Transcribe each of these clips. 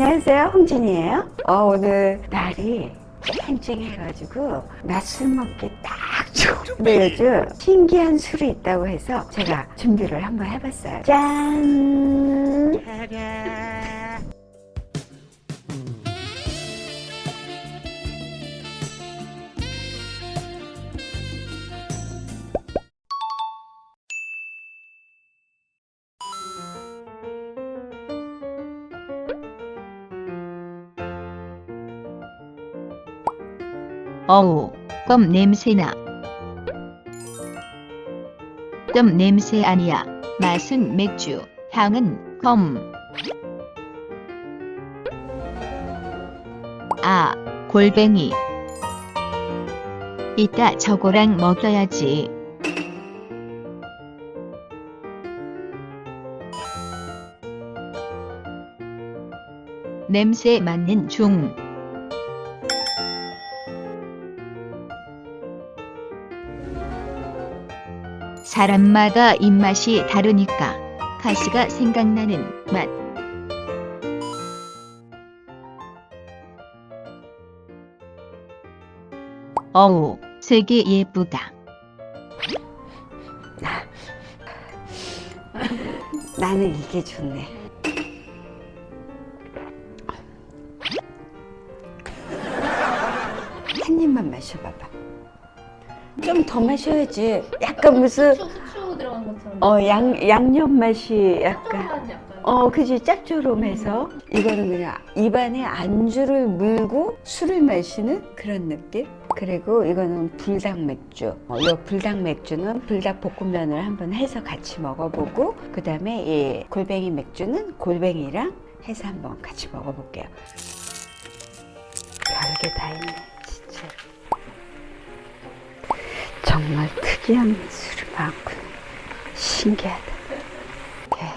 안녕하세요, 홍진이에요. 어, 오늘 날이 쨍쨍해가지고 낮술 먹기 딱 좋은 요즘 신기한 술이 있다고 해서 제가 준비를 한번 해봤어요. 짠! 어우, 껌 냄새나. 껌 냄새 아니야. 맛은 맥주, 향은 껌. 아, 골뱅이. 이따 저거랑 먹어야지. 냄새 맡는 중. 사람마다 입맛이 다르니까 가시가 생각나는 맛. 어우, 색이 예쁘다. 나는 이게 좋네. 한 입만 마셔봐봐. 좀 더 마셔야지. 약간 무슨 후추, 후추 들어간 것처럼 어 양 양념 맛이 약간 어 그지 짭조름해서 이거는 그냥 입안에 안주를 물고 술을 마시는 그런 느낌. 그리고 이거는 불닭 맥주. 어, 이 불닭 맥주는 불닭 볶음면을 한번 해서 같이 먹어보고 그 다음에 이 골뱅이 맥주는 골뱅이랑 해서 한번 같이 먹어볼게요. 별게 다 있네, 정말 특이한 술이 많군. 신기하다. 예.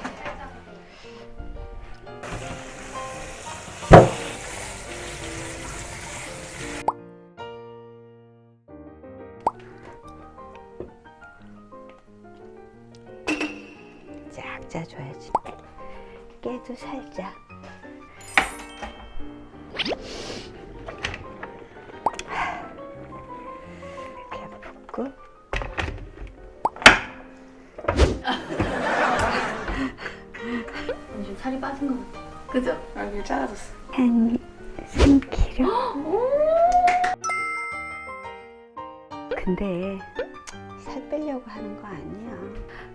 쫙 짜줘야지. 깨도 살짝. 살이 빠진 것 같아 그죠? 얼굴 작아졌어 한 3kg? 근데 살 빼려고 하는 거 아니야.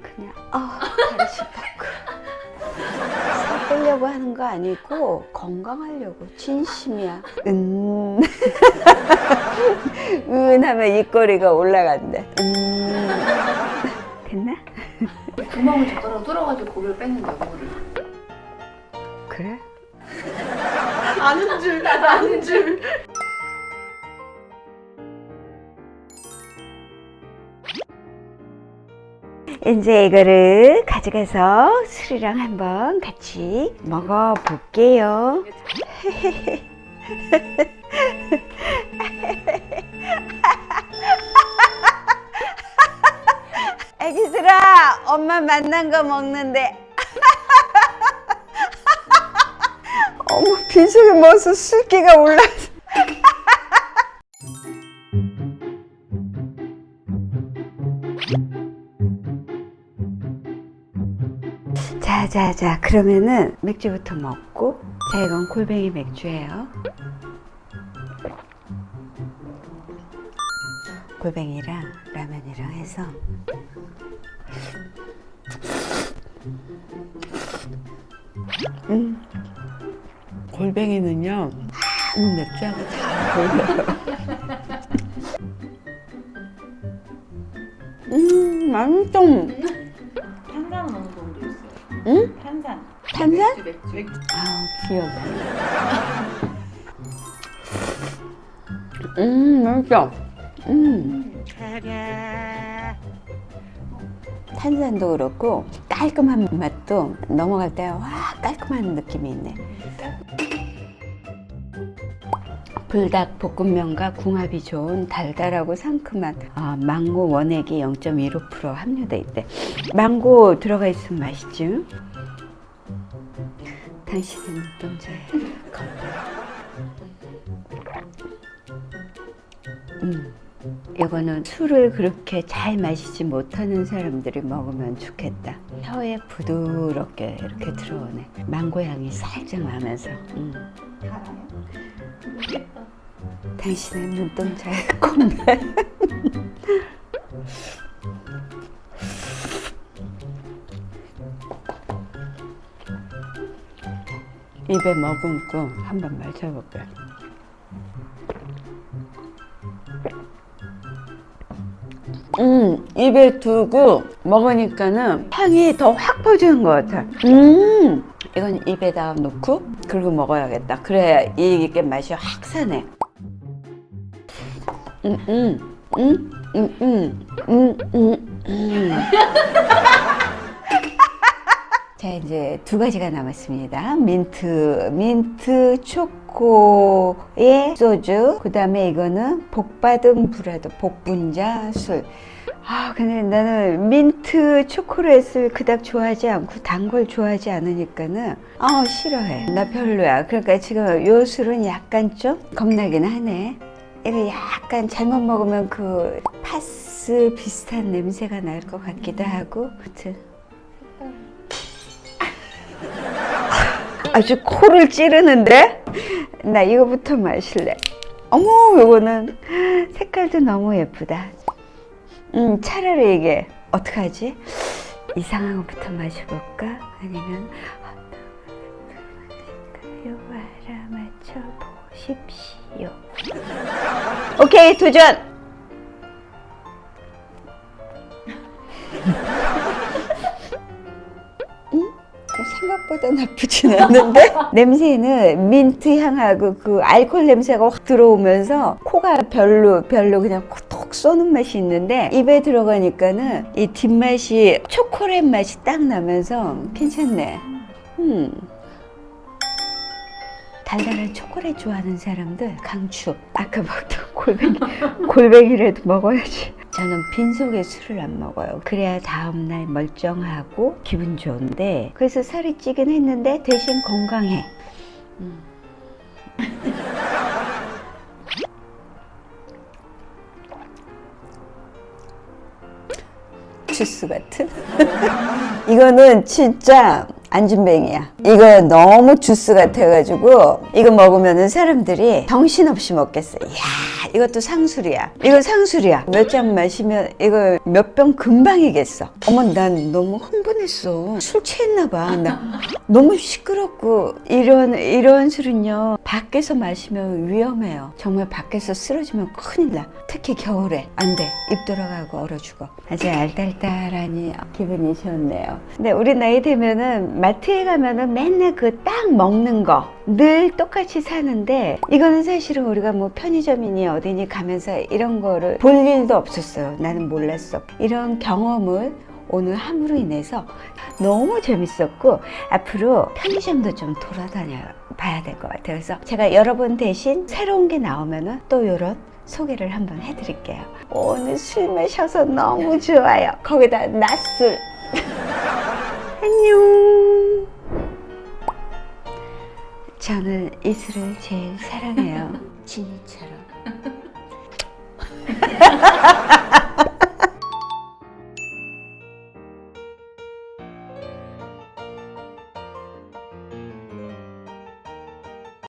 그냥 아 다리 씹었고 살 빼려고 하는 거 아니고 건강하려고 진심이야. 은. 은 하면 입꼬리가 올라간대. 음. 됐나? 구멍을 젓가락으로 뚫어가지고 고기를 뺐는데 물을 그래? 아는 줄 나도 아는 줄 이제 이거를 가져가서 술이랑 한번 같이 먹어볼게요. 애기들아, 엄마 만난 거 먹는데. 어머, 빈속에 먹어서 술기가 올라. 자, 자, 자. 그러면은 맥주부터 먹고. 자, 이건 골뱅이 맥주예요. 골뱅이랑 라면이랑 해서. 음. 골뱅이는요, 음, 맥주하고 잘 어울려요. 음, 맛있어. 탄산은 어느 정도 있어요? 응? 탄산 탄산? 맥주 맥주 아, 귀여워. 음, 맛있어. 음. 탄산도 그렇고 깔끔한 맛도 넘어갈 때 와 깔끔한 느낌이 있네. 불닭 볶음면과 궁합이 좋은 달달하고 상큼한 아, 망고 원액이 0.15% 함유돼 있대. 망고 들어가 있으면 맛있지? 당신의 눈동자에 음, 이거는 술을 그렇게 잘 마시지 못하는 사람들이 먹으면 좋겠다. 혀에 부드럽게 이렇게 들어오네. 망고 향이 살짝 나면서. 음. 당신의 눈동자에 콧날. 입에 머금고 한번 마셔볼게. 음, 입에 두고 먹으니까는 향이 더 확 퍼지는 것 같아. 음, 이건 입에다 놓고 그리고 먹어야겠다. 그래야 이게 맛이 확 사네. 음, 음, 음, 음, 음, 음, 음, 음. 자, 이제 두 가지가 남았습니다. 민트, 민트 초코의 소주. 그 다음에 이거는 복받은 브라드, 복분자 술. 아, 근데 나는 민트 초콜릿을 그닥 좋아하지 않고 단 걸 좋아하지 않으니까는, 아, 싫어해. 나 별로야. 그러니까 지금 요 술은 약간 좀 겁나긴 하네. 이거 약간 잘못 먹으면 그 파스 비슷한 냄새가 날 것 같기도 하고. 아무튼. 아주 코를 찌르는데? 나 이거부터 마실래. 어머, 이거는 색깔도 너무 예쁘다. 음, 차라리 이게 어떡하지? 이상한 것부터 마셔볼까? 아니면 어떤 알아맞혀 보십시오. 오케이, 도전! 생각보다 나쁘진 않는데 냄새는 민트 향하고 그 알코올 냄새가 확 들어오면서 코가 별로 별로 그냥 톡 쏘는 맛이 있는데 입에 들어가니까는 이 뒷맛이 초콜릿 맛이 딱 나면서 괜찮네. 음. 달달한 초콜릿 좋아하는 사람들 강추. 아까 먹던 골뱅이 골뱅이라도 먹어야지. 저는 빈속에 술을 안 먹어요. 그래야 다음날 멀쩡하고 기분 좋은데 그래서 살이 찌긴 했는데 대신 건강해. 음. 주스 같은? 이거는 진짜 안진뱅이야. 이거 너무 주스 같아가지고 이거 먹으면은 사람들이 정신없이 먹겠어. 이야, 이것도 상술이야. 이거 상술이야. 몇 잔 마시면 이거 몇 병 금방이겠어. 어머, 난 너무 흥분했어. 술 취했나 봐. 나 너무 시끄럽고 이런 이런 술은요 밖에서 마시면 위험해요. 정말 밖에서 쓰러지면 큰일 나. 특히 겨울에 안 돼. 입 돌아가고 얼어 죽어. 아주 알딸딸하니 기분이 좋네요. 근데 우리 나이 되면은 마트에 가면은 맨날 그 딱 먹는 거 늘 똑같이 사는데 이거는 사실은 우리가 뭐 편의점이니 어디 니 가면서 이런 거를 볼 일도 없었어요. 나는 몰랐어. 이런 경험을 오늘 함으로 인해서 너무 재밌었고 앞으로 편의점도 좀 돌아다녀 봐야 될 것 같아요. 그래서 제가 여러분 대신 새로운 게 나오면은 또 이런 소개를 한번 해드릴게요. 오늘 술 마셔서 너무 좋아요. 거기다 낮술. 안녕. 저는 이 술을 제일 사랑해요. 진이처럼.